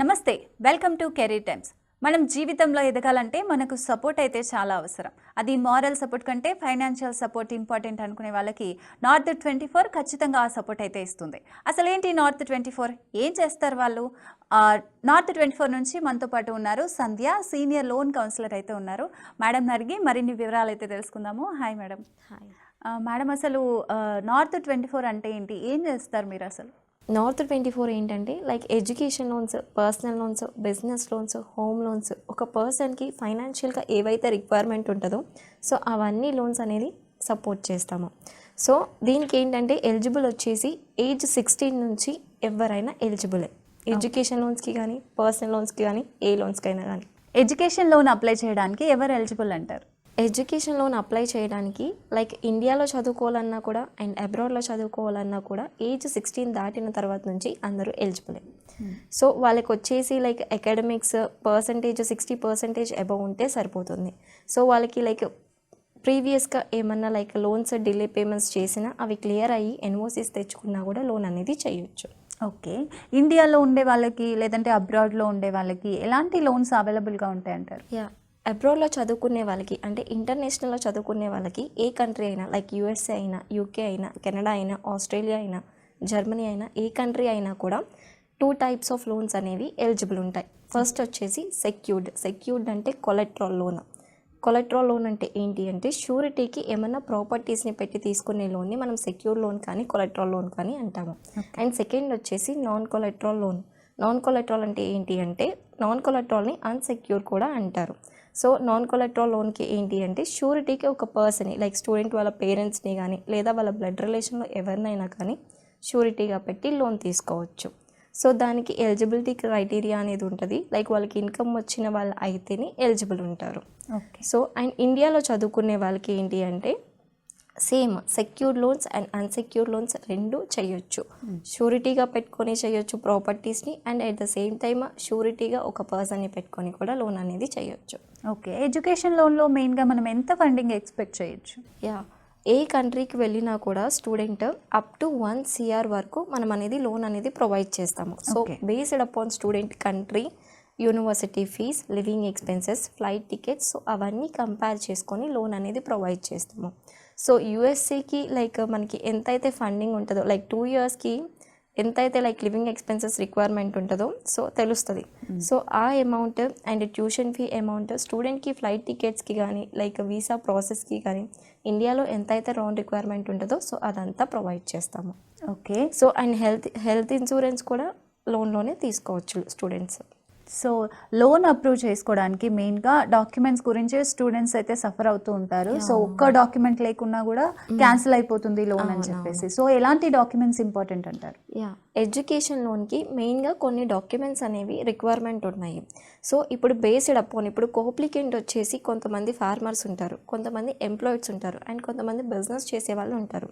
నమస్తే welcome to career times. మనం జీవితంలో ఎదగాలంటే మనకు సపోర్ట్ అయితే చాలా అవసరం. అది మారల్ సపోర్ట్ కంటే ఫైనాన్షియల్ సపోర్ట్ ఇంపార్టెంట్ అనుకునే వాళ్ళకి నార్త్ ట్వంటీ ఫోర్ ఖచ్చితంగా ఆ సపోర్ట్ అయితే ఇస్తుంది. అసలు ఏంటి నార్త్ ట్వంటీ ఫోర్? ఏం చేస్తారు వాళ్ళు? నార్త్ ట్వంటీ ఫోర్ నుంచి మనతో పాటు ఉన్నారు సంధ్య సీనియర్ లోన్ కౌన్సిలర్ అయితే ఉన్నారు. మేడం అడిగి మరిన్ని వివరాలు అయితే తెలుసుకుందాము. Hi madam. హాయ్. మేడం అసలు నార్త్ ట్వంటీ ఫోర్ అంటే ఏంటి? ఏం చేస్తారు మీరు అసలు? నార్త్ ట్వంటీ ఫోర్ ఏంటంటే like education loans personal loans business loans home loans ఒక పర్సన్కి ఫైనాన్షియల్గా ఏవైతే రిక్వైర్మెంట్ ఉంటుందో సో అవన్నీ లోన్స్ అనేది సపోర్ట్ చేస్తాము. సో దీనికి ఏంటంటే ఎలిజిబుల్ వచ్చేసి ఏజ్ సిక్స్టీన్ నుంచి ఎవరైనా ఎలిజిబులే ఎడ్యుకేషన్ లోన్స్కి కానీ పర్సనల్ లోన్స్కి కానీ ఏ లోన్స్కైనా కానీ. ఎడ్యుకేషన్ లోన్ అప్లై చేయడానికి ఎవరు ఎలిజిబుల్ అంటారు? ఎడ్యుకేషన్ లోన్ అప్లై చేయడానికి లైక్ ఇండియాలో చదువుకోవాలన్నా కూడా అండ్ అబ్రాడ్లో చదువుకోవాలన్నా కూడా ఏజ్ సిక్స్టీన్ దాటిన తర్వాత నుంచి అందరూ ఎలిజిబులే. సో వాళ్ళకి వచ్చేసి like academics percentage sixty percentage above ఉంటే సరిపోతుంది. సో వాళ్ళకి లైక్ ప్రీవియస్గా ఏమన్నా లైక్ లోన్స్ డిలే పేమెంట్స్ చేసినా అవి క్లియర్ అయ్యి ఎన్ఓసీస్ తెచ్చుకున్నా కూడా లోన్ అనేది చేయొచ్చు. ఓకే. ఇండియాలో ఉండే వాళ్ళకి లేదంటే అబ్రాడ్లో ఉండే వాళ్ళకి ఎలాంటి లోన్స్ అవైలబుల్గా ఉంటాయంటారు? యా. అబ్రాడ్లో చదువుకునే వాళ్ళకి అంటే ఇంటర్నేషనల్లో చదువుకునే వాళ్ళకి ఏ కంట్రీ అయినా లైక్ యూఎస్ఏ అయినా యూకే అయినా కెనడా అయినా ఆస్ట్రేలియా అయినా జర్మనీ అయినా ఏ కంట్రీ అయినా కూడా టూ టైప్స్ ఆఫ్ లోన్స్ అనేవి ఎలిజిబుల్ ఉంటాయి. ఫస్ట్ వచ్చేసి సెక్యూర్డ్. సెక్యూర్డ్ అంటే కొలెట్రాల్ లోన్. కొలెట్రాల్ లోన్ అంటే ఏంటి అంటే షూరిటీకి ఏమైనా ప్రాపర్టీస్ని పెట్టి తీసుకునే లోన్ని మనం సెక్యూర్ లోన్ కానీ కొలెట్రాల్ లోన్ కానీ అంటాము. అండ్ సెకండ్ వచ్చేసి non collateral loan. Non collateral అంటే ఏంటి అంటే నాన్ కొలెట్రాల్ని అన్సెక్యూర్ కూడా అంటారు. సో నాన్ కొలెట్రాల్ లోన్కి ఏంటి అంటే షూరిటీకి ఒక పర్సన్ లైక్ స్టూడెంట్ వాళ్ళ పేరెంట్స్ని కానీ లేదా వాళ్ళ బ్లడ్ రిలేషన్లో ఎవరినైనా కానీ షూరిటీగా పెట్టి లోన్ తీసుకోవచ్చు. సో దానికి ఎలిజిబిలిటీ క్రైటీరియా అనేది ఉంటుంది. లైక్ వాళ్ళకి ఇన్కమ్ వచ్చిన వాళ్ళు అయితేనే ఎలిజిబుల్ ఉంటారు. ఓకే సో అండ్ ఇండియాలో చదువుకునే వాళ్ళకి ఏంటి అంటే same secured loans and unsecured loans రెండు చేయొచ్చు. షూరిటీగా పెట్టుకొని చేయొచ్చు ప్రాపర్టీస్ని and at the same time షూరిటీగా ఒక పర్సన్ని పెట్టుకొని కూడా లోన్ అనేది చేయొచ్చు. ఓకే. ఎడ్యుకేషన్ లోన్లో మెయిన్గా మనం ఎంత ఫండింగ్ ఎక్స్పెక్ట్ చేయొచ్చు? యా. ఏ కంట్రీకి వెళ్ళినా కూడా student up to one CR వరకు మనం అనేది లోన్ అనేది ప్రొవైడ్ చేస్తాము. So. Based upon student country university fees living expenses flight tickets so అవన్నీ కంపేర్ చేసుకొని లోన్ అనేది ప్రొవైడ్ చేస్తాము. సో యూఎస్ఏకి లైక్ మనకి ఎంతైతే ఫండింగ్ ఉంటుందో లైక్ టూ ఇయర్స్కి ఎంతైతే లైక్ లివింగ్ ఎక్స్పెన్సెస్ రిక్వైర్మెంట్ ఉంటుందో సో తెలుస్తుంది. సో ఆ amount and tuition fee amount స్టూడెంట్కి ఫ్లైట్ టికెట్స్కి కానీ లైక్ వీసా ప్రాసెస్కి కానీ ఇండియాలో ఎంతైతే లోన్ రిక్వైర్మెంట్ ఉంటుందో సో అదంతా ప్రొవైడ్ చేస్తాము. Okay. So and health health insurance కూడా లోన్లోనే తీసుకోవచ్చు స్టూడెంట్స్. సో లోన్ అప్రూవ్ చేసుకోవడానికి మెయిన్గా డాక్యుమెంట్స్ గురించి స్టూడెంట్స్ అయితే సఫర్ అవుతూ ఉంటారు. సో ఒక్క డాక్యుమెంట్ లేకున్నా కూడా క్యాన్సిల్ అయిపోతుంది లోన్ అని చెప్పేసి. సో ఎలాంటి డాక్యుమెంట్స్ ఇంపార్టెంట్ అంటారు? యా. ఎడ్యుకేషన్ లోన్కి మెయిన్గా కొన్ని డాక్యుమెంట్స్ అనేవి రిక్వైర్మెంట్ ఉన్నాయి. సో ఇప్పుడు బేస్డ్ అపాన్ ఇప్పుడు కోప్లికెంట్ వచ్చేసి కొంతమంది ఫార్మర్స్ ఉంటారు కొంతమంది ఎంప్లాయిడ్స్ ఉంటారు అండ్ కొంతమంది బిజినెస్ చేసే వాళ్ళు ఉంటారు.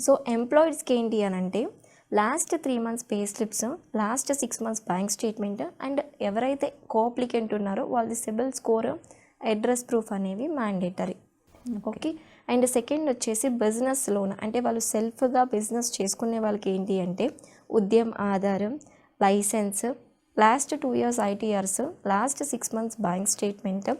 సో ఎంప్లాయిడ్స్కి ఏంటి అని అంటే last three months pay slips last six months bank statement and ఎవరైతే కోప్లికెంట్ ఉన్నారో వాళ్ళది సిబిల్ స్కోర్ అడ్రస్ ప్రూఫ్ అనేవి మ్యాండేటరీ. ఓకే. అండ్ సెకండ్ వచ్చేసి బిజినెస్ లోన్. అంటే వాళ్ళు సెల్ఫ్గా బిజినెస్ చేసుకునే వాళ్ళకి ఏంటి అంటే ఉద్యమ్ ఆధారం license last two years ITRs last six months bank statement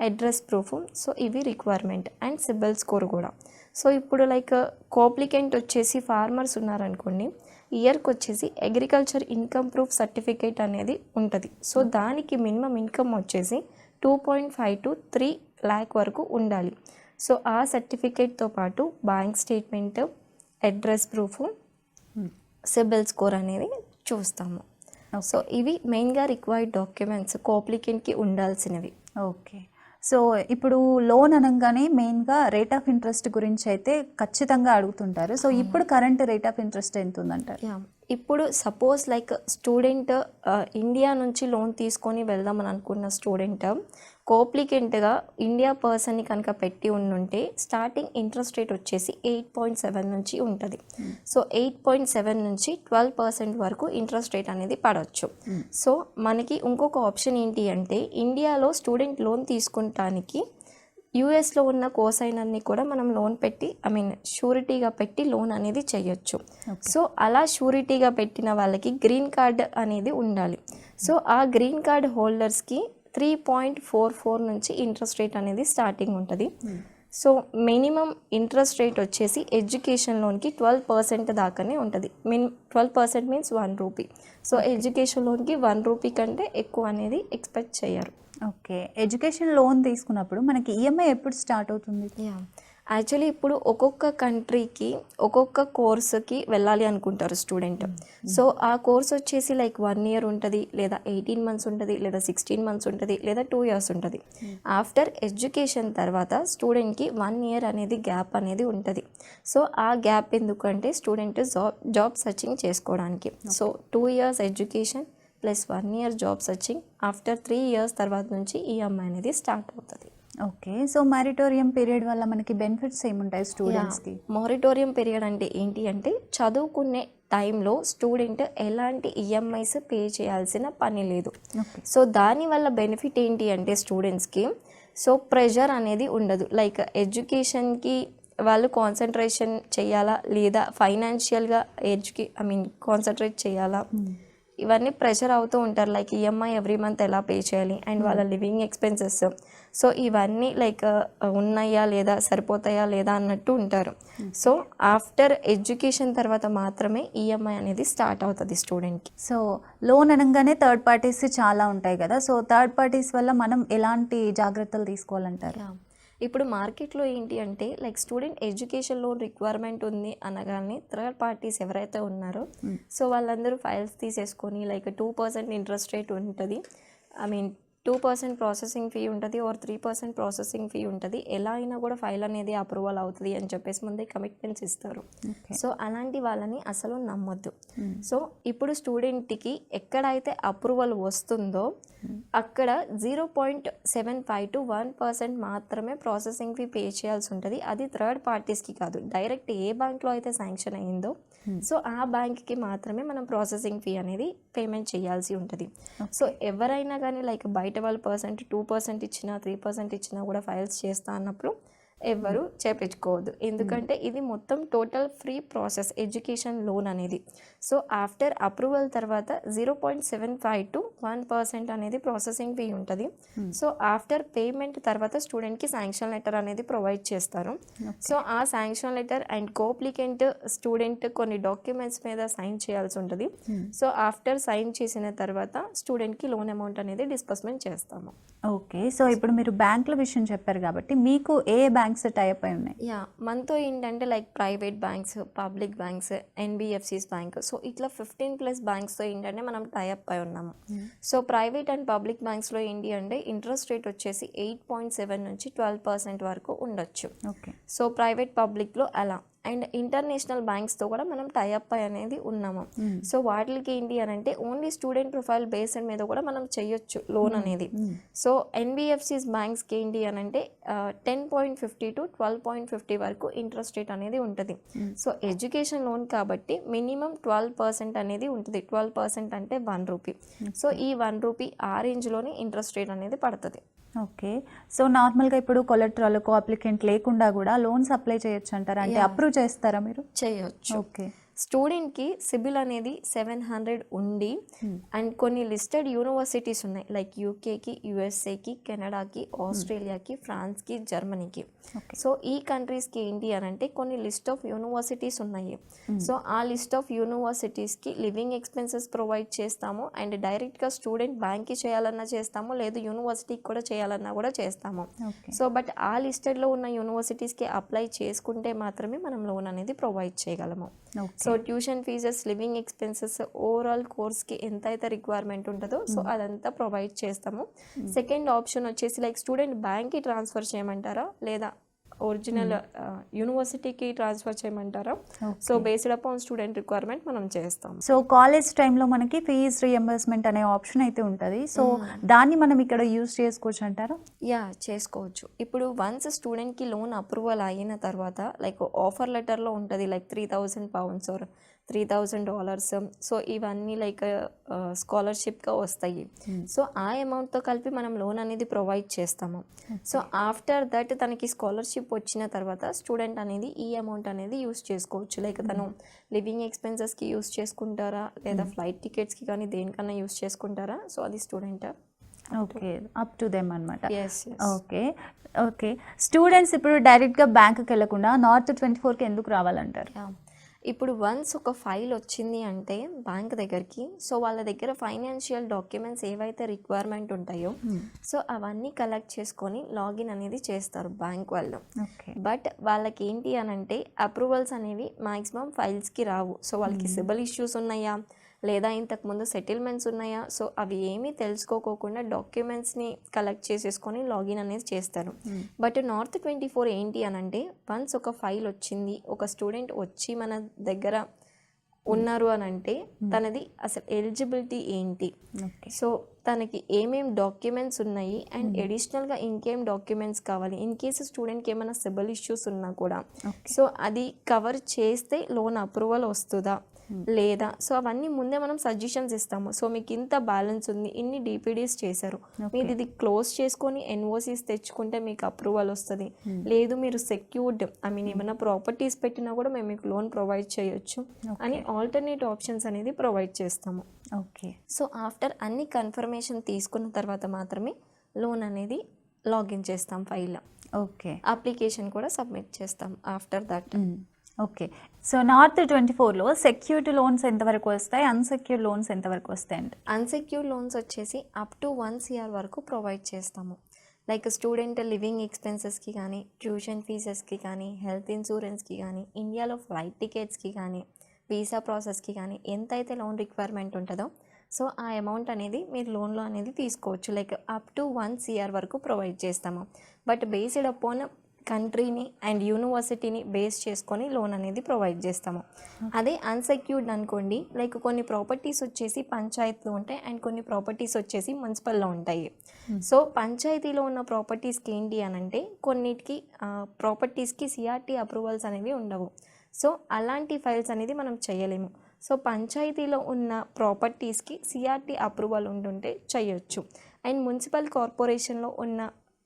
address proof. So ఇవి రిక్వైర్మెంట్ అండ్ సిబిల్ స్కోర్ కూడా. సో ఇప్పుడు లైక్ కోప్లికెంట్ వచ్చేసి ఫార్మర్స్ ఉన్నారనుకోండి ఇయర్కి వచ్చేసి అగ్రికల్చర్ ఇన్కమ్ ప్రూఫ్ సర్టిఫికేట్ అనేది ఉంటుంది. సో దానికి మినిమం ఇన్కమ్ వచ్చేసి two point five to three lakh వరకు ఉండాలి. సో ఆ సర్టిఫికేట్తో పాటు bank statement address proof CIBIL score అనేది చూస్తాము. సో ఇవి మెయిన్గా రిక్వైర్డ్ డాక్యుమెంట్స్ కోప్లికెంట్కి ఉండాల్సినవి. ఓకే. సో ఇప్పుడు లోన్ అనగానే మెయిన్గా రేట్ ఆఫ్ ఇంట్రెస్ట్ గురించి అయితే ఖచ్చితంగా అడుగుతుంటారు. సో ఇప్పుడు కరెంట్ రేట్ ఆఫ్ ఇంట్రెస్ట్ ఎంత ఉందంటారు ఇప్పుడు సపోజ్ లైక్ స్టూడెంట్ ఇండియా నుంచి లోన్ తీసుకొని వెళ్దామని అనుకున్న స్టూడెంట్ కోప్లికెంట్గా ఇండియా పర్సన్ని కనుక పెట్టి ఉండుంటే స్టార్టింగ్ ఇంట్రెస్ట్ రేట్ వచ్చేసి ఎయిట్ పాయింట్ సెవెన్ నుంచి ఉంటుంది. సో ఎయిట్ పాయింట్ సెవెన్ నుంచి ట్వెల్వ్ పర్సెంట్ వరకు ఇంట్రెస్ట్ రేట్ అనేది పడవచ్చు సో మనకి ఇంకొక ఆప్షన్ ఏంటి అంటే ఇండియాలో స్టూడెంట్ లోన్ తీసుకుంటానికి యూఎస్లో ఉన్న కోసైనన్ని కూడా మనం లోన్ పెట్టి ఐ మీన్ షూరిటీగా పెట్టి లోన్ అనేది చేయొచ్చు. సో అలా షూరిటీగా పెట్టిన వాళ్ళకి గ్రీన్ కార్డ్ అనేది ఉండాలి. సో ఆ గ్రీన్ కార్డ్ హోల్డర్స్కి త్రీ పాయింట్ ఫోర్ ఫోర్ నుంచి ఇంట్రెస్ట్ రేట్ అనేది స్టార్టింగ్ ఉంటుంది. సో మినిమం ఇంట్రెస్ట్ రేట్ వచ్చేసి ఎడ్యుకేషన్ లోన్కి ట్వెల్వ్ పర్సెంట్ దాకానే ఉంటుంది. Min twelve percent means one rupee. So education లోన్కి వన్ రూపీ కంటే ఎక్కువ అనేది ఎక్స్పెక్ట్ చేయరు ఓకే. ఎడ్యుకేషన్ లోన్ తీసుకున్నప్పుడు మనకి ఈఎంఐ ఎప్పుడు స్టార్ట్ అవుతుంది? యా. యాక్చువల్లీ ఇప్పుడు ఒక్కొక్క కంట్రీకి ఒక్కొక్క కోర్సుకి వెళ్ళాలి అనుకుంటారు స్టూడెంట్. సో ఆ కోర్స్ వచ్చేసి లైక్ వన్ ఇయర్ ఉంటుంది లేదా ఎయిటీన్ మంత్స్ ఉంటుంది లేదా సిక్స్టీన్ మంత్స్ ఉంటుంది లేదా టూ ఇయర్స్ ఉంటుంది. ఆఫ్టర్ ఎడ్యుకేషన్ తర్వాత స్టూడెంట్కి వన్ ఇయర్ అనేది గ్యాప్ అనేది ఉంటుంది. సో ఆ గ్యాప్ ఎందుకంటే స్టూడెంట్ జాబ్ జాబ్ సర్చింగ్ చేసుకోవడానికి. So two years education plus one year job searching after three years తర్వాత నుంచి ఈఎంఐ అనేది స్టార్ట్ అవుతుంది. ఓకే సో మ్యారిటోరియం పీరియడ్ వల్ల మనకి బెనిఫిట్స్ ఏముంటాయి స్టూడెంట్స్కి? మారిటోరియం పీరియడ్ అంటే ఏంటి అంటే చదువుకునే టైంలో స్టూడెంట్ ఎలాంటి ఈఎంఐస్ పే చేయాల్సిన పని లేదు. సో దానివల్ల బెనిఫిట్ ఏంటి అంటే స్టూడెంట్స్కి సో ప్రెషర్ అనేది ఉండదు. లైక్ ఎడ్యుకేషన్కి వాళ్ళు కాన్సన్ట్రేషన్ చేయాలా లేదా ఫైనాన్షియల్గా ఎడ్యుకే ఐ మీన్ కాన్సన్ట్రేట్ చేయాలా? ఇవన్నీ ప్రెషర్ అవుతూ ఉంటారు. లైక్ ఈఎంఐ ఎవ్రీ మంత్ ఎలా పే చేయాలి? అండ్ వాళ్ళ లివింగ్ ఎక్స్పెన్సెస్. సో ఇవన్నీ లైక్ ఉన్నాయా లేదా? సరిపోతాయా లేదా? అన్నట్టు ఉంటారు. సో ఆఫ్టర్ ఎడ్యుకేషన్ తర్వాత మాత్రమే ఈఎంఐ అనేది స్టార్ట్ అవుతుంది స్టూడెంట్కి. సో లోన్ అనగానే థర్డ్ పార్టీస్ చాలా ఉంటాయి కదా? సో థర్డ్ పార్టీస్ వల్ల మనం ఎలాంటి జాగ్రత్తలు తీసుకోవాలంటారు. ఇప్పుడు మార్కెట్లో ఏంటి అంటే like student education loan requirement ఉంది అనగానే థర్డ్ పార్టీస్ ఎవరైతే ఉన్నారో సో వాళ్ళందరూ ఫైల్స్ తీసేసుకొని like two percent interest rate ఉంటుంది. I mean two percent processing fee ఉంటుంది or three percent processing fee ఉంటుంది. ఎలా అయినా కూడా ఫైల్ అనేది అప్రూవల్ అవుతుంది అని చెప్పేసి ముందే కమిట్మెంట్స్ ఇస్తారు. సో అలాంటి వాళ్ళని అసలు నమ్మొద్దు. సో ఇప్పుడు స్టూడెంట్కి ఎక్కడైతే అప్రూవల్ వస్తుందో అక్కడ zero point seven five to one percent మాత్రమే ప్రాసెసింగ్ ఫీ పే చేయాల్సి ఉంటుంది. అది థర్డ్ పార్టీస్కి కాదు. డైరెక్ట్ ఏ బ్యాంక్లో అయితే శాంక్షన్ అయిందో సో ఆ బ్యాంక్కి మాత్రమే మనం ప్రాసెసింగ్ ఫీ అనేది పేమెంట్ చేయాల్సి ఉంటుంది. సో ఎవరైనా కానీ లైక్ బయట వాళ్ళ పర్సెంట్ టూ పర్సెంట్ ఇచ్చినా త్రీ పర్సెంట్ ఇచ్చినా కూడా ఫైల్స్ చేస్తా అన్నప్పుడు ఎవరు చేపించుకోవద్దు ఎందుకంటే ఇది మొత్తం total free process education loan అనేది. సో ఆఫ్టర్ అప్రూవల్ తర్వాత zero point seven five to one percent అనేది ప్రాసెసింగ్ ఫీ ఉంటుంది. సో ఆఫ్టర్ పేమెంట్ తర్వాత స్టూడెంట్కి శాంక్షన్ లెటర్ అనేది ప్రొవైడ్ చేస్తారు. సో ఆ sanction letter and coapplicant student కొన్ని డాక్యుమెంట్స్ మీద సైన్ చేయాల్సి ఉంటుంది. సో ఆఫ్టర్ సైన్ చేసిన తర్వాత స్టూడెంట్కి లోన్ అమౌంట్ అనేది డిస్బర్స్మెంట్ చేస్తాము. ఓకే సో ఇప్పుడు మీరు బ్యాంకుల విషయం చెప్పారు కాబట్టి మీకు ఏ బ్యాంక్స్ టైప్ అయి ఉన్నాయి? యా మనతో ఏంటంటే like private banks public banks NBFCs bank so ఇట్లా ఫిఫ్టీన్ ప్లస్ బ్యాంక్స్తో ఏంటంటే మనం టైఅప్ అయి ఉన్నాము. సో ప్రైవేట్ అండ్ పబ్లిక్ బ్యాంక్స్లో ఏంటి అంటే ఇంట్రెస్ట్ రేట్ వచ్చేసి ఎయిట్ పాయింట్ సెవెన్ నుంచి ట్వెల్వ్ పర్సెంట్ వరకు ఉండొచ్చు. ఓకే. సో ప్రైవేట్ పబ్లిక్లో అలా. అండ్ ఇంటర్నేషనల్ బ్యాంక్స్తో కూడా మనం టైఅప్ అనేది ఉన్నాము. సో వాటికి ఏంటి అని అంటే ఓన్లీ స్టూడెంట్ ప్రొఫైల్ బేస్డ్ మీద కూడా మనం చేయొచ్చు లోన్ అనేది. సో ఎన్బిఎఫ్సిస్ బ్యాంక్స్కి ఏంటి అని అంటే ten point fifty to twelve point fifty వరకు ఇంట్రెస్ట్ రేట్ అనేది ఉంటుంది. సో ఎడ్యుకేషన్ లోన్ కాబట్టి మినిమం ట్వెల్వ్ పర్సెంట్ అనేది ఉంటుంది. ట్వెల్వ్ పర్సెంట్ అంటే వన్ రూపీ సో ఈ వన్ రూపీ ఆ రేంజ్లోనే ఇంట్రెస్ట్ రేట్ అనేది పడుతుంది. ఓకే. సో నార్మల్గా ఇప్పుడు కొలెక్టరల్ కో అప్లికెంట్ లేకుండా కూడా లోన్స్ అప్లై చేయొచ్చు అంటారా అంటే అప్రూవ్ చేస్తారా మీరు? చేయొచ్చు. ఓకే. స్టూడెంట్కి సిబిల్ అనేది సెవెన్ హండ్రెడ్ ఉండి అండ్ కొన్ని లిస్టెడ్ యూనివర్సిటీస్ ఉన్నాయి. లైక్ యూకేకి యుఎస్ఏకి కెనడాకి ఆస్ట్రేలియాకి ఫ్రాన్స్కి జర్మనీకి. సో ఈ కంట్రీస్కి ఏంటి అని అంటే కొన్ని లిస్ట్ ఆఫ్ యూనివర్సిటీస్ ఉన్నాయి. సో ఆ లిస్ట్ ఆఫ్ యూనివర్సిటీస్కి లివింగ్ ఎక్స్పెన్సెస్ ప్రొవైడ్ చేస్తాము అండ్ డైరెక్ట్గా స్టూడెంట్ బ్యాంక్కి చేయాలన్నా చేస్తాము లేదు యూనివర్సిటీకి కూడా చేయాలన్నా కూడా చేస్తాము. సో బట్ ఆ లిస్టెడ్లో ఉన్న యూనివర్సిటీస్కి అప్లై చేసుకుంటే మాత్రమే మనం లోన్ అనేది ప్రొవైడ్ చేయగలము. So tuition fees living expenses overall కోర్స్కి ఎంత అయితే రిక్వైర్మెంట్ ఉంటుందో సో అదంతా ప్రొవైడ్ చేస్తాము. సెకండ్ ఆప్షన్ వచ్చేసి లైక్ స్టూడెంట్ బ్యాంక్కి ట్రాన్స్ఫర్ చేయమంటారా? లేదా ఒరిజినల్ యూనివర్సిటీకి ట్రాన్స్ఫర్ చేయమంటారా? So based upon student requirement మనం చేస్తాం. సో కాలేజ్ టైంలో మనకి ఫీజ్ రియంబర్స్మెంట్ అనే ఆప్షన్ అయితే ఉంటుంది. సో దాన్ని మనం ఇక్కడ యూజ్ చేసుకోవచ్చు అంటారా? యా చేసుకోవచ్చు. ఇప్పుడు వన్స్ స్టూడెంట్కి లోన్ అప్రూవల్ అయిన తర్వాత లైక్ ఆఫర్ లెటర్లో ఉంటుంది like three thousand pounds or three thousand dollars. So ఇవన్నీ లైక్ స్కాలర్షిప్గా వస్తాయి. సో ఆ అమౌంట్తో కలిపి మనం లోన్ అనేది ప్రొవైడ్ చేస్తాము. సో ఆఫ్టర్ దట్ తనకి స్కాలర్షిప్ వచ్చిన తర్వాత స్టూడెంట్ అనేది ఈ అమౌంట్ అనేది యూస్ చేసుకోవచ్చు. లైక్ తను లివింగ్ ఎక్స్పెన్సెస్కి యూస్ చేసుకుంటారా? లేదా ఫ్లైట్ టికెట్స్కి కానీ దేనికన్నా యూస్ చేసుకుంటారా? సో అది student. Okay. Up to them అనమాట ఎస్ ఓకే. ఓకే. స్టూడెంట్స్ ఇప్పుడు డైరెక్ట్గా బ్యాంకుకి వెళ్ళకుండా నార్త్ ట్వంటీ ఫోర్కి ఎందుకు రావాలంటారు? ఇప్పుడు వన్స్ ఒక ఫైల్ వచ్చింది అంటే బ్యాంక్ దగ్గరికి సో వాళ్ళ దగ్గర ఫైనాన్షియల్ డాక్యుమెంట్స్ ఏవైతే రిక్వైర్మెంట్ ఉంటాయో సో అవన్నీ కలెక్ట్ చేసుకొని లాగిన్ అనేది చేస్తారు బ్యాంక్ వాళ్ళు. బట్ వాళ్ళకి ఏంటి అని అంటే అప్రూవల్స్ అనేవి మాక్సిమం ఫైల్స్కి రావు. సో వాళ్ళకి సిబిల్ ఇష్యూస్ ఉన్నాయా? లేదా ఇంతకుముందు సెటిల్మెంట్స్ ఉన్నాయా? సో అవి ఏమీ తెలుసుకోకోకుండా డాక్యుమెంట్స్ని కలెక్ట్ చేసేసుకొని లాగిన్ అనేది చేస్తారు. బట్ నార్త్ ట్వంటీ ఫోర్ ఏంటి అని అంటే వన్స్ ఒక ఫైల్ వచ్చింది ఒక స్టూడెంట్ వచ్చి మన దగ్గర ఉన్నారు అని అంటే తనది అసలు ఎలిజిబిలిటీ ఏంటి? సో తనకి ఏమేం డాక్యుమెంట్స్ ఉన్నాయి? అండ్ అడిషనల్గా ఇంకేం డాక్యుమెంట్స్ కావాలి? ఇన్ కేసు స్టూడెంట్కి ఏమైనా సిబిల్ ఇష్యూస్ ఉన్నా కూడా. సో అది కవర్ చేస్తే లోన్ అప్రూవల్ వస్తుందా? లేదా? సో అవన్నీ ముందే మనం సజెషన్స్ ఇస్తాము. సో మీకు ఇంత బ్యాలెన్స్ ఉంది ఇన్ని డిపిడీస్ చేశారు. మీరు ఇది క్లోజ్ చేసుకొని ఎన్ఓసీస్ తెచ్చుకుంటే మీకు అప్రూవల్ వస్తుంది. లేదు మీరు సెక్యూర్డ్ ఐ మీన్ ఏమైనా ప్రాపర్టీస్ పెట్టినా కూడా మేము మీకు లోన్ ప్రొవైడ్ చేయొచ్చు అని ఆల్టర్నేట్ ఆప్షన్స్ అనేది ప్రొవైడ్ చేస్తాము. ఓకే. సో ఆఫ్టర్ అన్ని కన్ఫర్మేషన్ తీసుకున్న తర్వాత మాత్రమే లోన్ అనేది లాగిన్ చేస్తాం ఫైల్. ఓకే. అప్లికేషన్ కూడా సబ్మిట్ చేస్తాం after that. Okay. So north twenty ఫోర్లో సెక్యూర్డ్ లోన్స్ ఎంతవరకు వస్తాయి? అన్సెక్యూర్డ్ లోన్స్ ఎంతవరకు వస్తాయి అండి అన్సెక్యూర్డ్ లోన్స్ వచ్చేసి అప్ టు వన్ సిఆర్ వరకు ప్రొవైడ్ చేస్తాము. లైక్ స్టూడెంట్ లివింగ్ ఎక్స్పెన్సెస్కి కానీ ట్యూషన్ ఫీజెస్కి కానీ హెల్త్ ఇన్సూరెన్స్కి కానీ ఇండియాలో ఫ్లైట్ టికెట్స్కి కానీ వీసా ప్రాసెస్కి కానీ ఎంతైతే లోన్ రిక్వైర్మెంట్ ఉంటుందో సో ఆ అమౌంట్ అనేది మీరు లోన్లో అనేది తీసుకోవచ్చు. Like up to one CR వరకు ప్రొవైడ్ చేస్తాము. బట్ బేస్డ్ అపాన్ కంట్రీని అండ్ యూనివర్సిటీని బేస్ చేసుకొని లోన్ అనేది ప్రొవైడ్ చేస్తాము. అదే అన్సెక్యూర్డ్ అనుకోండి లైక్ కొన్ని ప్రాపర్టీస్ వచ్చేసి పంచాయతీలో ఉంటాయి అండ్ కొన్ని ప్రాపర్టీస్ వచ్చేసి మున్సిపల్లో ఉంటాయి. సో పంచాయతీలో ఉన్న ప్రాపర్టీస్కి ఏంటి అని అంటే కొన్నిటికి ప్రాపర్టీస్కి సిఆర్టీ అప్రూవల్స్ అనేవి ఉండవు. సో అలాంటి ఫైల్స్ అనేది మనం చేయలేము. సో పంచాయతీలో ఉన్న ప్రాపర్టీస్కి సిఆర్టీ అప్రూవల్ ఉంటుంటే చేయొచ్చు. అండ్ మున్సిపల్ కార్పొరేషన్లో ఉన్న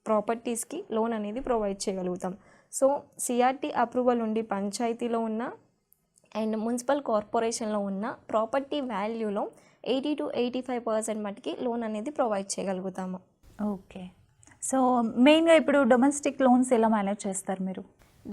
ప్రాపర్టీస్కి లోన్ అనేది ప్రొవైడ్ చేయగలుగుతాం. సో సిఆర్టీ అప్రూవల్ ఉండి పంచాయతీలో ఉన్న అండ్ మున్సిపల్ కార్పొరేషన్లో ఉన్న property వాల్యూలో eighty to eighty five percent మటుకి లోన్ అనేది ప్రొవైడ్ చేయగలుగుతాము. ఓకే. సో మెయిన్గా ఇప్పుడు డొమెస్టిక్ లోన్స్ ఎలా మేనేజ్ చేస్తారు మీరు?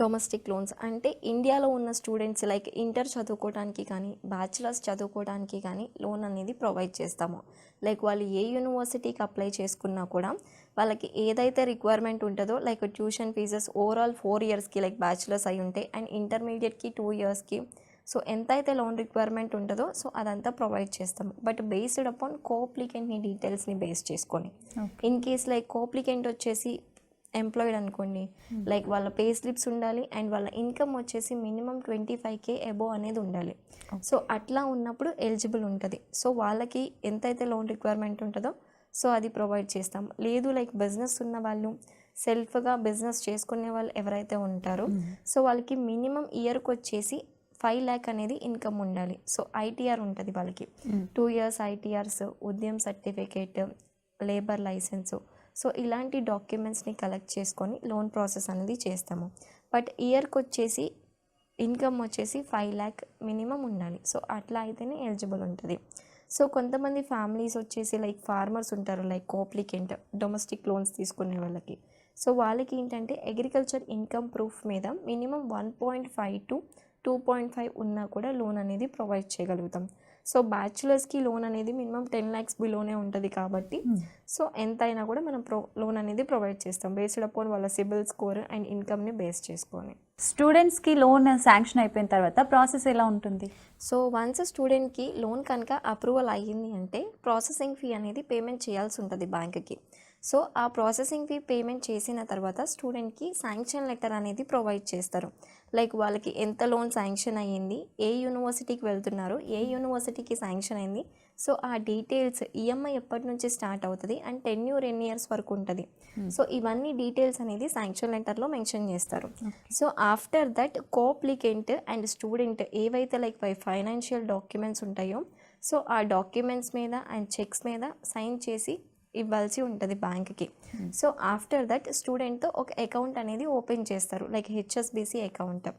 డొమెస్టిక్ లోన్స్ అంటే ఇండియాలో ఉన్న స్టూడెంట్స్ లైక్ ఇంటర్ చదువుకోవడానికి కానీ బ్యాచిలర్స్ చదువుకోవడానికి కానీ లోన్ అనేది ప్రొవైడ్ చేస్తాము. లైక్ వాళ్ళు ఏ యూనివర్సిటీకి అప్లై చేసుకున్నా కూడా వాళ్ళకి ఏదైతే రిక్వైర్మెంట్ ఉంటుందో like tuition fees overall four ఇయర్స్కి లైక్ బ్యాచిలర్స్ అయి ఉంటాయి అండ్ ఇంటర్మీడియట్కి టూ ఇయర్స్కి సో ఎంతైతే లోన్ రిక్వైర్మెంట్ ఉంటుందో సో అదంతా ప్రొవైడ్ చేస్తాము. బట్ బేస్డ్ అపాన్ కోప్లికెంట్ని డీటెయిల్స్ని బేస్ చేసుకొని. ఇన్ కేస్ లైక్ కోప్లికెంట్ వచ్చేసి ఎంప్లాయిడ్ అనుకోండి లైక్ వాళ్ళ పే స్లిప్స్ ఉండాలి అండ్ వాళ్ళ ఇన్కమ్ వచ్చేసి minimum twenty five K above అనేది ఉండాలి. సో అట్లా ఉన్నప్పుడు ఎలిజిబుల్ ఉంటుంది. సో వాళ్ళకి ఎంతైతే లోన్ రిక్వైర్మెంట్ ఉంటుందో సో అది ప్రొవైడ్ చేస్తాం. లేదు లైక్ బిజినెస్ ఉన్న వాళ్ళు సెల్ఫ్గా బిజినెస్ చేసుకునే వాళ్ళు ఎవరైతే ఉంటారో సో వాళ్ళకి మినిమం ఇయర్కి వచ్చేసి ఫైవ్ ల్యాక్ అనేది ఇన్కమ్ ఉండాలి. సో ఐటీఆర్ ఉంటుంది వాళ్ళకి. Two years ITRs Udyam certificate labour licence. So ఇలాంటి డాక్యుమెంట్స్ని కలెక్ట్ చేసుకొని లోన్ ప్రాసెస్ అనేది చేస్తాము. బట్ ఇయర్కి వచ్చేసి ఇన్కమ్ వచ్చేసి ఫైవ్ ల్యాక్ మినిమం ఉండాలి. సో అట్లా అయితేనే ఎలిజిబుల్ ఉంటుంది. సో కొంతమంది ఫ్యామిలీస్ వచ్చేసి లైక్ ఫార్మర్స్ ఉంటారు లైక్ కోప్లికెంట్ డొమెస్టిక్ లోన్స్ తీసుకునే వాళ్ళకి. సో వాళ్ళకి ఏంటంటే అగ్రికల్చర్ ఇన్కమ్ ప్రూఫ్ మీద minimum one point five to two point five ఉన్నా కూడా లోన్ అనేది ప్రొవైడ్ చేయగలుగుతాం. సో బ్యాచులర్స్కి లోన్ అనేది మినిమం టెన్ ల్యాక్స్ బిలోనే ఉంటుంది కాబట్టి సో ఎంత అయినా కూడా మనం ప్రో లోన్ అనేది ప్రొవైడ్ చేస్తాం. బేస్డ్ అపాన్ వాళ్ళ సిబిల్ స్కోర్ అండ్ ఇన్కమ్ని బేస్ చేసుకొని. స్టూడెంట్స్కి లోన్ శాంక్షన్ అయిపోయిన తర్వాత ప్రాసెస్ ఎలా ఉంటుంది? సో వన్స్ స్టూడెంట్కి లోన్ కనుక అప్రూవల్ అయ్యింది అంటే ప్రాసెసింగ్ ఫీ అనేది పేమెంట్ చేయాల్సి ఉంటుంది బ్యాంక్కి. సో ఆ ప్రాసెసింగ్ ఫీ పేమెంట్ చేసిన తర్వాత స్టూడెంట్కి శాంక్షన్ లెటర్ అనేది ప్రొవైడ్ చేస్తారు. లైక్ వాళ్ళకి ఎంత లోన్ శాంక్షన్ అయ్యింది ఏ యూనివర్సిటీకి వెళ్తున్నారు ఏ యూనివర్సిటీకి శాంక్షన్ అయింది సో ఆ డీటెయిల్స్ ఈఎంఐ ఎప్పటి నుంచి స్టార్ట్ అవుతుంది అండ్ టెన్యూర్ ఎన్ని ఇయర్స్ వరకు ఉంటుంది. సో ఇవన్నీ డీటెయిల్స్ అనేది శాంక్షన్ లెటర్లో మెన్షన్ చేస్తారు. So after that co-applicant and student ఏవైతే లైక్ ఫైనాన్షియల్ డాక్యుమెంట్స్ ఉంటాయో సో ఆ డాక్యుమెంట్స్ మీద అండ్ చెక్స్ మీద సైన్ చేసి ఇవ్వాల్సి ఉంటుంది బ్యాంక్కి. సో ఆఫ్టర్ దట్ స్టూడెంట్తో ఒక అకౌంట్ అనేది ఓపెన్ చేస్తారు. Like HSBC account.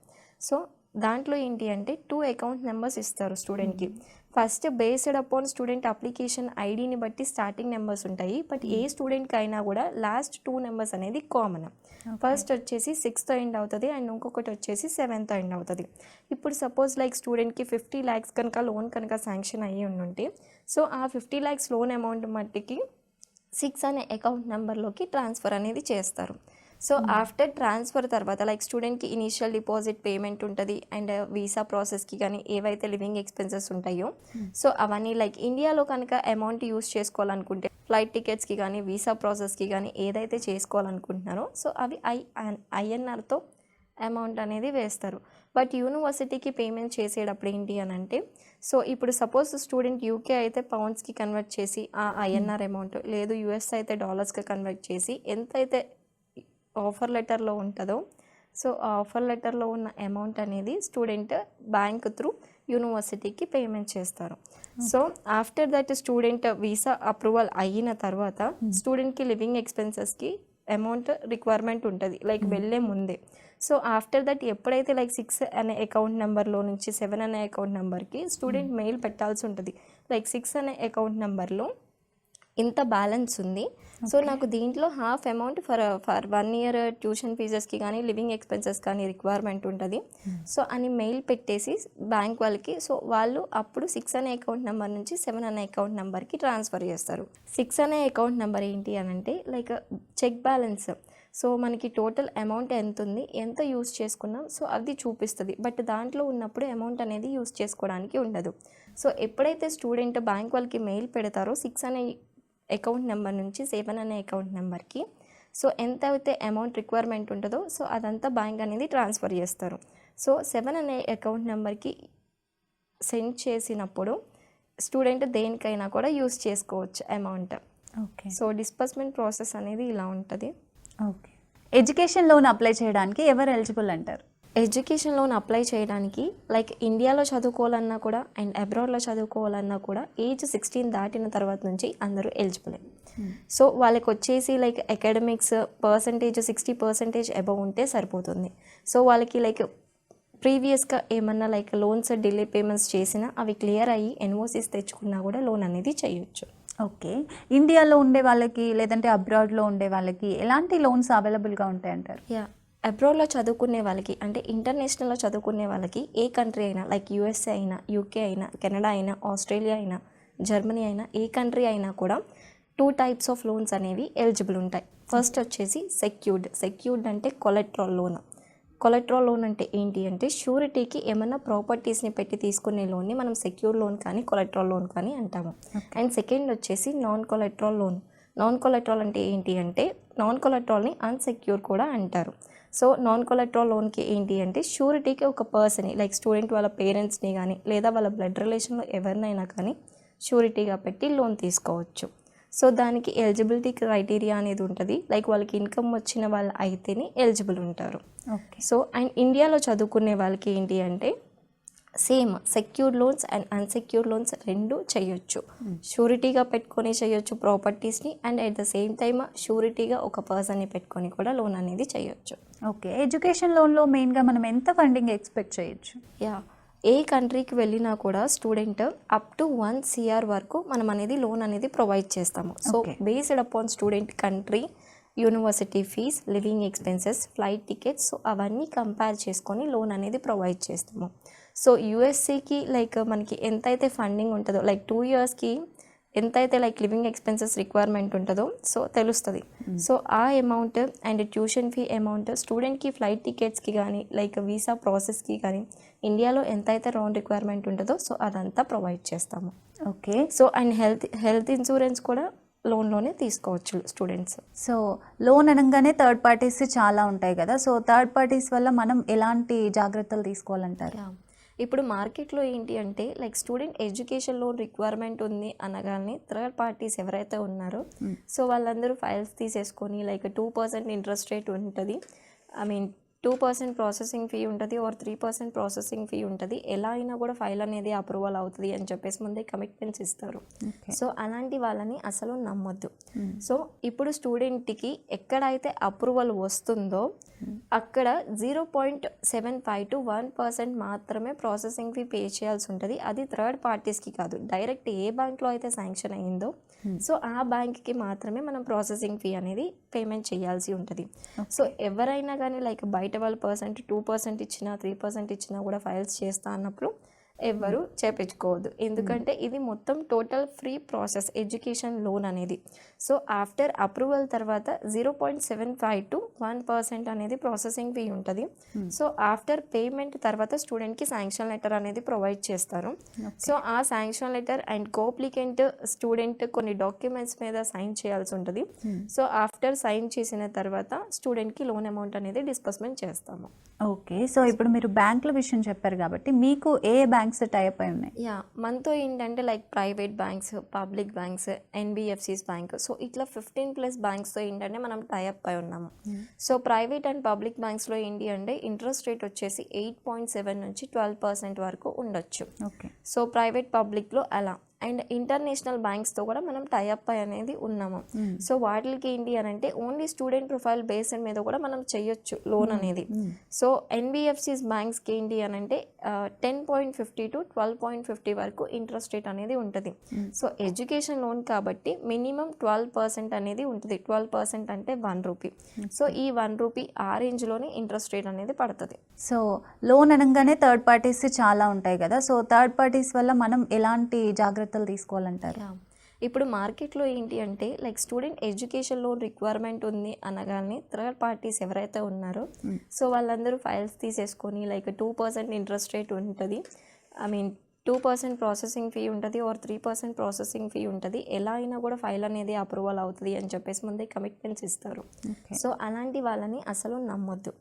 సో దాంట్లో ఏంటి అంటే టూ అకౌంట్ నెంబర్స్ ఇస్తారు స్టూడెంట్కి. First based upon student application ఐడిని బట్టి స్టార్టింగ్ నెంబర్స్ ఉంటాయి. బట్ ఏ స్టూడెంట్కి అయినా కూడా లాస్ట్ టూ నెంబర్స్ అనేది కామన్. ఫస్ట్ వచ్చేసి సిక్స్త్ ఎండ్ అవుతుంది అండ్ ఇంకొకటి వచ్చేసి సెవెంత్ ఎండ్ అవుతుంది. ఇప్పుడు సపోజ్ లైక్ స్టూడెంట్కి ఫిఫ్టీ ల్యాక్స్ కనుక లోన్ కనుక శాంక్షన్ అయ్యి ఉంటే సో ఆ ఫిఫ్టీ ల్యాక్స్ లోన్ అమౌంట్ మట్టికి సిక్స్ అనే అకౌంట్ నెంబర్లోకి ట్రాన్స్ఫర్ అనేది చేస్తారు. సో ఆఫ్టర్ ట్రాన్స్ఫర్ తర్వాత లైక్ స్టూడెంట్కి ఇనీషియల్ డిపాజిట్ పేమెంట్ ఉంటుంది అండ్ వీసా ప్రాసెస్కి కానీ ఏవైతే లివింగ్ ఎక్స్పెన్సెస్ ఉంటాయో సో అవన్నీ లైక్ ఇండియాలో కనుక అమౌంట్ యూస్ చేసుకోవాలనుకుంటే ఫ్లైట్ టికెట్స్కి కానీ వీసా ప్రాసెస్కి కానీ ఏదైతే చేసుకోవాలనుకుంటున్నారో సో అవి ఐ ఐఎన్ఆర్తో అమౌంట్ అనేది వేస్తారు. బట్ యూనివర్సిటీకి పేమెంట్ చేసేటప్పుడు ఏంటి అని అంటే సో ఇప్పుడు సపోజ్ స్టూడెంట్ యూకే అయితే పౌండ్స్కి కన్వర్ట్ చేసి ఆ ఐఎన్ఆర్ అమౌంట్ లేదు యుఎస్ అయితే డాలర్స్కి కన్వర్ట్ చేసి ఎంతైతే ఆఫర్ లెటర్లో ఉంటుందో సో ఆ ఆఫర్ లెటర్లో ఉన్న అమౌంట్ అనేది స్టూడెంట్ బ్యాంక్ త్రూ యూనివర్సిటీకి పేమెంట్ చేస్తారు. So after that student visa approval అయిన తర్వాత స్టూడెంట్కి లివింగ్ ఎక్స్పెన్సెస్కి అమౌంట్ రిక్వైర్మెంట్ ఉంటుంది. లైక్ వెళ్ళే ముందే. సో ఆఫ్టర్ దట్ ఎప్పుడైతే లైక్ సిక్స్ అనే అకౌంట్ నెంబర్లో నుంచి సెవెన్ అనే అకౌంట్ నెంబర్కి స్టూడెంట్ మెయిల్ పెట్టాల్సి ఉంటుంది. లైక్ సిక్స్ అనే అకౌంట్ నెంబర్లో ఇంత బ్యాలెన్స్ ఉంది. సో నాకు దీంట్లో half amount for for one year tuition ఫీజెస్కి కానీ లివింగ్ ఎక్స్పెన్సెస్ కానీ రిక్వైర్మెంట్ ఉంటుంది. సో అని మెయిల్ పెట్టేసి బ్యాంక్ వాళ్ళకి సో వాళ్ళు అప్పుడు సిక్స్ అనే అకౌంట్ నెంబర్ నుంచి సెవెన్ అనే అకౌంట్ నెంబర్కి ట్రాన్స్ఫర్ చేస్తారు. సిక్స్ అనే అకౌంట్ నెంబర్ ఏంటి అని అంటే లైక్ చెక్ బ్యాలెన్స్. సో మనకి టోటల్ అమౌంట్ ఎంత ఉంది ఎంత యూస్ చేసుకున్నాం సో అది చూపిస్తుంది. బట్ దాంట్లో ఉన్నప్పుడు అమౌంట్ అనేది యూస్ చేసుకోవడానికి ఉండదు. సో ఎప్పుడైతే స్టూడెంట్ బ్యాంక్ వాళ్ళకి మెయిల్ పెడతారో సిక్స్ అనే అకౌంట్ నెంబర్ నుంచి సెవెన్ అనే అకౌంట్ నెంబర్కి. సో ఎంత అయితే అమౌంట్ రిక్వైర్మెంట్ ఉంటుందో సో అదంతా బ్యాంక్ అనేది ట్రాన్స్ఫర్ చేస్తారు. సో సెవెన్ అనే అకౌంట్ నెంబర్కి సెండ్ చేసినప్పుడు స్టూడెంట్ దేనికైనా కూడా యూస్ చేసుకోవచ్చు amount. Okay. So disbursement process అనేది ఇలా ఉంటుంది. ఓకే. ఎడ్యుకేషన్ లోన్ అప్లై చేయడానికి ఎవరు ఎలిజిబుల్ అంటారు? ఎడ్యుకేషన్ లోన్ అప్లై చేయడానికి లైక్ ఇండియాలో చదువుకోవాలన్నా కూడా అండ్ అబ్రాడ్లో చదువుకోవాలన్నా కూడా ఏజ్ సిక్స్టీన్ దాటిన తర్వాత నుంచి అందరూ ఎలిజిబుల్. సో వాళ్ళకి వచ్చేసి like academics percentage sixty percentage above ఉంటే సరిపోతుంది. సో వాళ్ళకి లైక్ ప్రీవియస్గా ఏమన్నా లైక్ లోన్స్ డిలే పేమెంట్స్ చేసినా అవి క్లియర్ అయ్యి ఎన్ఓసీస్ తెచ్చుకున్నా కూడా లోన్ అనేది చేయొచ్చు. ఓకే. ఇండియాలో ఉండే వాళ్ళకి లేదంటే అబ్రాడ్లో ఉండే వాళ్ళకి ఎలాంటి లోన్స్ అవైలబుల్గా ఉంటాయంటారు? యా. అబ్రాడ్లో చదువుకునే వాళ్ళకి అంటే ఇంటర్నేషనల్లో చదువుకునే వాళ్ళకి ఏ కంట్రీ అయినా లైక్ యూఎస్ఏ అయినా యూకే అయినా కెనడా అయినా ఆస్ట్రేలియా అయినా జర్మనీ అయినా ఏ కంట్రీ అయినా కూడా టూ టైప్స్ ఆఫ్ లోన్స్ అనేవి ఎలిజిబుల్ ఉంటాయి. ఫస్ట్ వచ్చేసి సెక్యూర్డ్. సెక్యూర్డ్ అంటే కొలెట్రాల్ లోన్. కొలెట్రాల్ లోన్ అంటే ఏంటి అంటే షూరిటీకి ఏమైనా ప్రాపర్టీస్ని పెట్టి తీసుకునే లోన్ని మనం సెక్యూర్ లోన్ కానీ కొలెట్రాల్ లోన్ కానీ అంటాము. అండ్ సెకండ్ వచ్చేసి non collateral loan. Non collateral అంటే ఏంటి అంటే నాన్ కొలెట్రాల్ని అన్సెక్యూర్ కూడా అంటారు. సో నాన్ కొలెట్రాల్ లోన్కి ఏంటి అంటే షూరిటీకి ఒక పర్సన్ని లైక్ స్టూడెంట్ వాళ్ళ పేరెంట్స్ని కానీ లేదా వాళ్ళ బ్లడ్ రిలేషన్లో ఎవరినైనా కానీ షూరిటీగా పెట్టి లోన్ తీసుకోవచ్చు. సో దానికి ఎలిజిబిలిటీ క్రైటీరియా అనేది ఉంటుంది. లైక్ వాళ్ళకి ఇన్కమ్ వచ్చిన వాళ్ళు అయితేనే ఎలిజిబుల్ ఉంటారు. ఓకే సో అండ్ ఇండియాలో చదువుకునే వాళ్ళకి ఏంటి అంటే same secured loans and unsecured loans రెండు చేయొచ్చు షూరిటీగా పెట్టుకొని చేయొచ్చు ప్రాపర్టీస్ని and at the same time షూరిటీగా ఒక పర్సన్ని పెట్టుకొని కూడా లోన్ అనేది చేయొచ్చు ఓకే. ఎడ్యుకేషన్ లోన్లో మెయిన్గా మనం ఎంత ఫండింగ్ ఎక్స్పెక్ట్ చేయొచ్చు? యా. ఏ కంట్రీకి వెళ్ళినా కూడా student up to one CR వరకు మనం అనేది లోన్ అనేది ప్రొవైడ్ చేస్తాము. So. Based upon student country university fee living expenses flight tickets so అవన్నీ కంపేర్ చేసుకొని లోన్ అనేది ప్రొవైడ్ చేస్తాము. సో యూఎస్సీకి లైక్ మనకి ఎంతైతే ఫండింగ్ ఉంటుందో లైక్ టూ ఇయర్స్కి ఎంతైతే లైక్ లివింగ్ ఎక్స్పెన్సెస్ రిక్వైర్మెంట్ ఉంటుందో సో తెలుస్తుంది. సో ఆ amount and tuition fee amount స్టూడెంట్కి ఫ్లైట్ టికెట్స్కి కానీ లైక్ వీసా ప్రాసెస్కి కానీ ఇండియాలో ఎంతైతే లోన్ రిక్వైర్మెంట్ ఉంటుందో సో అదంతా ప్రొవైడ్ చేస్తాము. Okay. So and health health insurance కూడా లోన్లోనే తీసుకోవచ్చు స్టూడెంట్స్ సో లోన్ అనగానే థర్డ్ పార్టీస్ చాలా ఉంటాయి కదా. సో థర్డ్ పార్టీస్ వల్ల మనం ఎలాంటి జాగ్రత్తలు తీసుకోవాలంటారు? ఇప్పుడు మార్కెట్లో ఏంటి అంటే like student education loan requirement ఉంది అనగానే థర్డ్ పార్టీస్ ఎవరైతే ఉన్నారో సో వాళ్ళందరూ ఫైల్స్ తీసేసుకొని like two percent interest rate ఉంటుంది. I mean two percent processing fee ఉంటుంది or three percent processing fee ఉంటుంది. ఎలా అయినా కూడా ఫైల్ అనేది అప్రూవల్ అవుతుంది అని చెప్పేసి ముందే కమిట్మెంట్స్ ఇస్తారు. సో అలాంటి వాళ్ళని అసలు నమ్మొద్దు. సో ఇప్పుడు స్టూడెంట్కి ఎక్కడైతే అప్రూవల్ వస్తుందో అక్కడ zero point seven five to one percent మాత్రమే ప్రాసెసింగ్ ఫీ పే చేయాల్సి ఉంటుంది. అది థర్డ్ పార్టీస్కి కాదు. డైరెక్ట్ ఏ బ్యాంక్లో అయితే శాంక్షన్ అయిందో సో ఆ బ్యాంక్కి మాత్రమే మనం ప్రాసెసింగ్ ఫీ అనేది పేమెంట్ చేయాల్సి ఉంటుంది. సో ఎవరైనా కానీ లైక్ బయట వాళ్ళ పర్సెంట్ టూ పర్సెంట్ ఇచ్చినా త్రీ పర్సెంట్ ఇచ్చినా కూడా ఫైల్స్ చేస్తా అన్నప్పుడు ఎవ్వరు చేపించుకోవద్దు. ఎందుకంటే ఇది మొత్తం total free process education loan అనేది. సో ఆఫ్టర్ అప్రూవల్ తర్వాత zero point seven five to one percent అనేది ప్రాసెసింగ్ ఫీ ఉంటుంది. సో ఆఫ్టర్ పేమెంట్ తర్వాత స్టూడెంట్కి శాంక్షన్ లెటర్ అనేది ప్రొవైడ్ చేస్తారు. సో ఆ sanction letter and co-applicant student కొన్ని డాక్యుమెంట్స్ మీద సైన్ చేయాల్సి ఉంటుంది. సో ఆఫ్టర్ సైన్ చేసిన తర్వాత స్టూడెంట్కి లోన్ అమౌంట్ అనేది డిస్బర్స్మెంట్ చేస్తాము. ఓకే సో ఇప్పుడు మీరు బ్యాంకుల విషయం చెప్పారు కాబట్టి మీకు ఏ బ్యాంక్స్ టైప్ అయి ఉన్నాయి? యా మనతో ఏంటంటే like private banks public banks NBFCs bank so ఇట్లా ఫిఫ్టీన్ ప్లస్ బ్యాంక్స్తో ఏంటంటే మనం టైఅప్ అయి ఉన్నాము. సో ప్రైవేట్ అండ్ పబ్లిక్ బ్యాంక్స్లో ఏంటి అంటే ఇంట్రెస్ట్ రేట్ వచ్చేసి ఎయిట్ పాయింట్ సెవెన్ నుంచి ట్వెల్వ్ పర్సెంట్ వరకు ఉండొచ్చు. ఓకే సో ప్రైవేట్ పబ్లిక్లో అలా. అండ్ ఇంటర్నేషనల్ బ్యాంక్స్తో కూడా మనం టైఅప్ అనేది ఉన్నాము. సో వాటికి ఏంటి అని అంటే ఓన్లీ స్టూడెంట్ ప్రొఫైల్ బేస్డ్ మీద కూడా మనం చేయొచ్చు లోన్ అనేది. సో ఎన్బిఎఫ్సిస్ బ్యాంక్స్కి ఏంటి అని అంటే ten point fifty to twelve point fifty వరకు ఇంట్రెస్ట్ రేట్ అనేది ఉంటుంది. సో ఎడ్యుకేషన్ లోన్ కాబట్టి మినిమం ట్వెల్వ్ పర్సెంట్ అనేది ఉంటుంది. ట్వెల్వ్ పర్సెంట్ అంటే వన్ రూపీ సో ఈ వన్ రూపీ ఆ రేంజ్లోనే ఇంట్రెస్ట్ రేట్ అనేది పడుతుంది. సో లోన్ అనగానే థర్డ్ పార్టీస్ చాలా ఉంటాయి కదా. సో థర్డ్ పార్టీస్ వల్ల మనం ఎలాంటి జాగ్రత్తలు తీసుకోవాలంటారు. ఇప్పుడు మార్కెట్లో ఏంటి అంటే like student education loan requirement ఉంది అనగానే థర్డ్ పార్టీస్ ఎవరైతే ఉన్నారో సో వాళ్ళందరూ ఫైల్స్ తీసేసుకొని like two percent interest rate ఉంటుంది. I mean two percent processing fee ఉంటుంది or three percent processing fee ఉంటుంది. ఎలా అయినా కూడా ఫైల్ అనేది అప్రూవల్ అవుతుంది అని చెప్పేసి ముందే కమిట్మెంట్స్ ఇస్తారు. సో అలాంటి వాళ్ళని అసలు నమ్మొద్దు.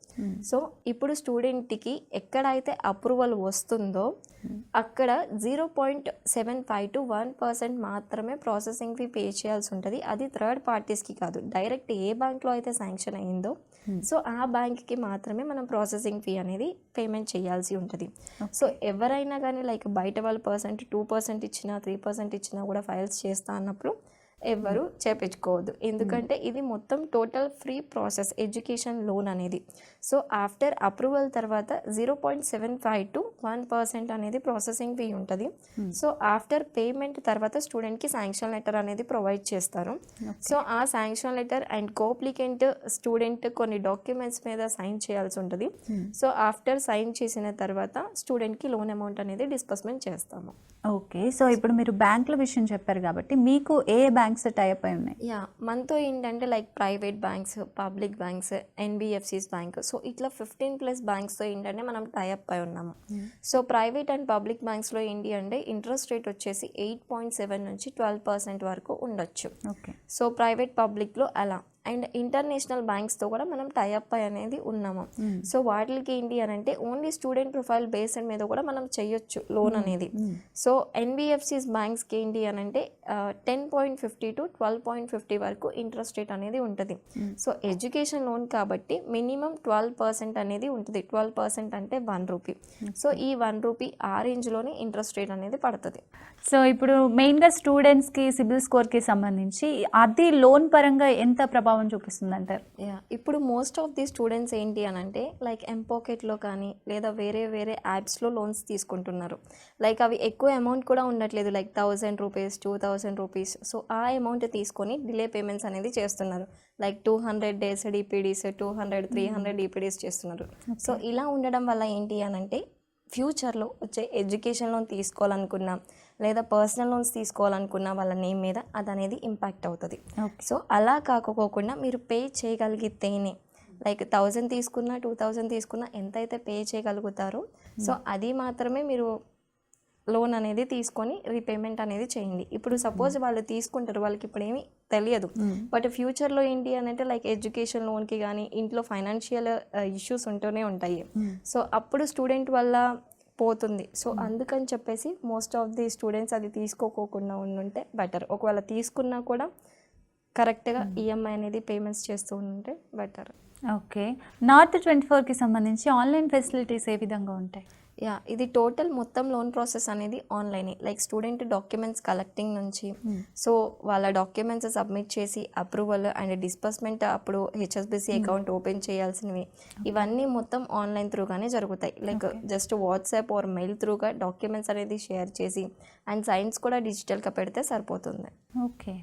సో ఇప్పుడు స్టూడెంట్కి ఎక్కడైతే అప్రూవల్ వస్తుందో అక్కడ zero point seven five to one percent మాత్రమే ప్రాసెసింగ్ ఫీ పే చేయాల్సి ఉంటుంది. అది థర్డ్ పార్టీస్కి కాదు. డైరెక్ట్ ఏ బ్యాంక్లో అయితే శాంక్షన్ అయిందో సో ఆ బ్యాంక్కి మాత్రమే మనం ప్రాసెసింగ్ ఫీ అనేది పేమెంట్ చేయాల్సి ఉంటుంది. సో ఎవరైనా కానీ లైక్ బయట వాళ్ళ పర్సెంట్ టూ పర్సెంట్ ఇచ్చినా త్రీ పర్సెంట్ ఇచ్చినా కూడా ఫైల్స్ చేస్తా అన్నప్పుడు ఎవ్వరు చేపించుకోవద్దు. ఎందుకంటే ఇది మొత్తం total free process education loan అనేది. సో ఆఫ్టర్ అప్రూవల్ తర్వాత zero point seven five to one percent అనేది ప్రాసెసింగ్ ఫీ ఉంటుంది. సో ఆఫ్టర్ పేమెంట్ తర్వాత స్టూడెంట్కి శాంక్షన్ లెటర్ అనేది ప్రొవైడ్ చేస్తారు. సో ఆ sanction letter and co-applicant student కొన్ని డాక్యుమెంట్స్ మీద సైన్ చేయాల్సి ఉంటుంది. సో ఆఫ్టర్ సైన్ చేసిన తర్వాత స్టూడెంట్కి లోన్ అమౌంట్ అనేది డిస్బర్స్మెంట్ చేస్తాము. ఓకే సో ఇప్పుడు మీరు బ్యాంకుల విషయం చెప్పారు కాబట్టి మీకు ఏ బ్యాంక్స్ టైప్ అయి ఉన్నాయి. యా మనతో ఏంటంటే like private banks public banks NBFCs bank. So ఇట్లా ఫిఫ్టీన్ ప్లస్ బ్యాంక్స్తో ఏంటంటే మనం టైఅప్ అయి ఉన్నాము. సో ప్రైవేట్ అండ్ పబ్లిక్ బ్యాంక్స్లో ఏంటి అంటే ఇంట్రెస్ట్ రేట్ వచ్చేసి ఎయిట్ పాయింట్ సెవెన్ నుంచి ట్వెల్వ్ పర్సెంట్ వరకు ఉండొచ్చు. ఓకే సో ప్రైవేట్ పబ్లిక్లో అలా. అండ్ ఇంటర్నేషనల్ బ్యాంక్స్తో కూడా మనం టైఅప్ అనేది ఉన్నాము. సో వాటికి ఏంటి అని అంటే ఓన్లీ స్టూడెంట్ ప్రొఫైల్ బేస్డ్ మీద కూడా మనం చేయొచ్చు లోన్ అనేది. సో ఎన్బిఎఫ్సిస్ బ్యాంక్స్కి ఏంటి అని అంటే ten point fifty to twelve point fifty వరకు ఇంట్రెస్ట్ రేట్ అనేది ఉంటుంది. సో ఎడ్యుకేషన్ లోన్ కాబట్టి మినిమం ట్వెల్వ్ పర్సెంట్ అనేది ఉంటుంది. ట్వెల్వ్ పర్సెంట్ అంటే వన్ రూపీ సో ఈ వన్ రూపీ ఆ రేంజ్లోనే ఇంట్రెస్ట్ రేట్ అనేది పడుతుంది. సో ఇప్పుడు మెయిన్గా స్టూడెంట్స్కి సిబిల్ స్కోర్కి సంబంధించి అది లోన్ పరంగా ఎంత ప్రభావం చూపిస్తుంది అంటారు యా ఇప్పుడు మోస్ట్ ఆఫ్ ది స్టూడెంట్స్ ఏంటి అని అంటే లైక్ ఎంపాకెట్లో కానీ లేదా వేరే వేరే యాప్స్లో లోన్స్ తీసుకుంటున్నారు. లైక్ అవి ఎక్కువ అమౌంట్ కూడా ఉండట్లేదు. Like thousand rupees two thousand rupees so ఆ అమౌంట్ తీసుకొని డిలే పేమెంట్స్ అనేది చేస్తున్నారు. Like two hundred days DPDs two hundred three hundred DPDs చేస్తున్నారు. సో ఇలా ఉండడం వల్ల ఏంటి అని అంటే ఫ్యూచర్లో వచ్చే ఎడ్యుకేషన్ లోన్ తీసుకోవాలనుకున్నా లేదా పర్సనల్ లోన్స్ తీసుకోవాలనుకున్న వాళ్ళ నేమ్ మీద అది అనేది ఇంపాక్ట్ అవుతుంది సో అలా కాకపోకుండా మీరు పే చేయగలిగితేనే లైక్ థౌజండ్ తీసుకున్నా టూ థౌజండ్ తీసుకున్నా ఎంతైతే పే చేయగలుగుతారో సో అది మాత్రమే మీరు లోన్ అనేది తీసుకొని రీపేమెంట్ అనేది చేయండి. ఇప్పుడు సపోజ్ వాళ్ళు తీసుకుంటారు వాళ్ళకి ఇప్పుడు ఏమీ తెలియదు. బట్ ఫ్యూచర్లో ఏంటి అని అంటే లైక్ ఎడ్యుకేషన్ లోన్కి కానీ ఇంట్లో ఫైనాన్షియల్ ఇష్యూస్ ఉంటూనే ఉంటాయి. సో అప్పుడు స్టూడెంట్ వల్ల పోతుంది. సో అందుకని చెప్పేసి మోస్ట్ ఆఫ్ ది స్టూడెంట్స్ అది తీసుకోకోకుండా ఉండుంటే బెటర్ ఒకవేళ తీసుకున్నా కూడా కరెక్ట్గా ఈఎంఐ అనేది పేమెంట్స్ చేస్తూ ఉంటే బెటర్ ఓకే నార్త్ ట్వంటీ ఫోర్కి సంబంధించి ఆన్లైన్ ఫెసిలిటీస్ ఏ విధంగా ఉంటాయి? యా ఇది టోటల్ మొత్తం లోన్ ప్రాసెస్ అనేది ఆన్లైనే లైక్ స్టూడెంట్ డాక్యుమెంట్స్ కలెక్టింగ్ నుంచి సో వాళ్ళ డాక్యుమెంట్స్ సబ్మిట్ చేసి అప్రూవల్ అండ్ డిస్బర్స్మెంట్ అప్పుడు హెచ్ఎస్బిసి అకౌంట్ ఓపెన్ చేయాల్సినవి. ఇవన్నీ మొత్తం ఆన్లైన్ త్రూగానే జరుగుతాయి. Like just WhatsApp or mail త్రూగా documents అనేది షేర్ చేసి అండ్ సైన్స్ కూడా డిజిటల్గా పెడితే సరిపోతుంది. ఓకే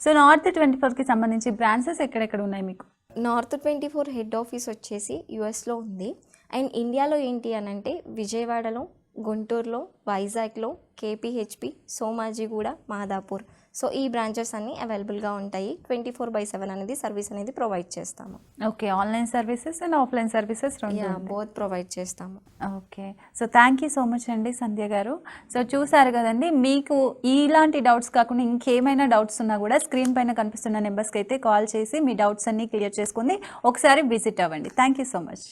సో నార్త్ ట్వంటీ ఫోర్కి సంబంధించి బ్రాంచెస్ ఎక్కడెక్కడ ఉన్నాయి మీకు? North twenty four head office వచ్చేసి యుఎస్లో ఉంది. అండ్ ఇండియాలో ఏంటి అని అంటే విజయవాడలో గుంటూరులో వైజాగ్లో కేపీహెచ్పి సోమాజిగూడ మాదాపూర్. సో ఈ బ్రాంచెస్ అన్నీ అవైలబుల్గా ఉంటాయి. ట్వంటీ ఫోర్ బై సెవెన్ అనేది సర్వీస్ అనేది ప్రొవైడ్ చేస్తాము. Okay online services and offline services. Both provide చేస్తాము. Okay so thank you so much అండి సంధ్య గారు. సో చూసారు కదండి మీకు ఇలాంటి డౌట్స్ కాకుండా ఇంకేమైనా డౌట్స్ ఉన్నా కూడా స్క్రీన్ పైన కనిపిస్తున్న నెంబర్స్కి అయితే కాల్ చేసి మీ డౌట్స్ అన్నీ క్లియర్ చేసుకుంది. ఒకసారి విజిట్ అవ్వండి. Thank you so much.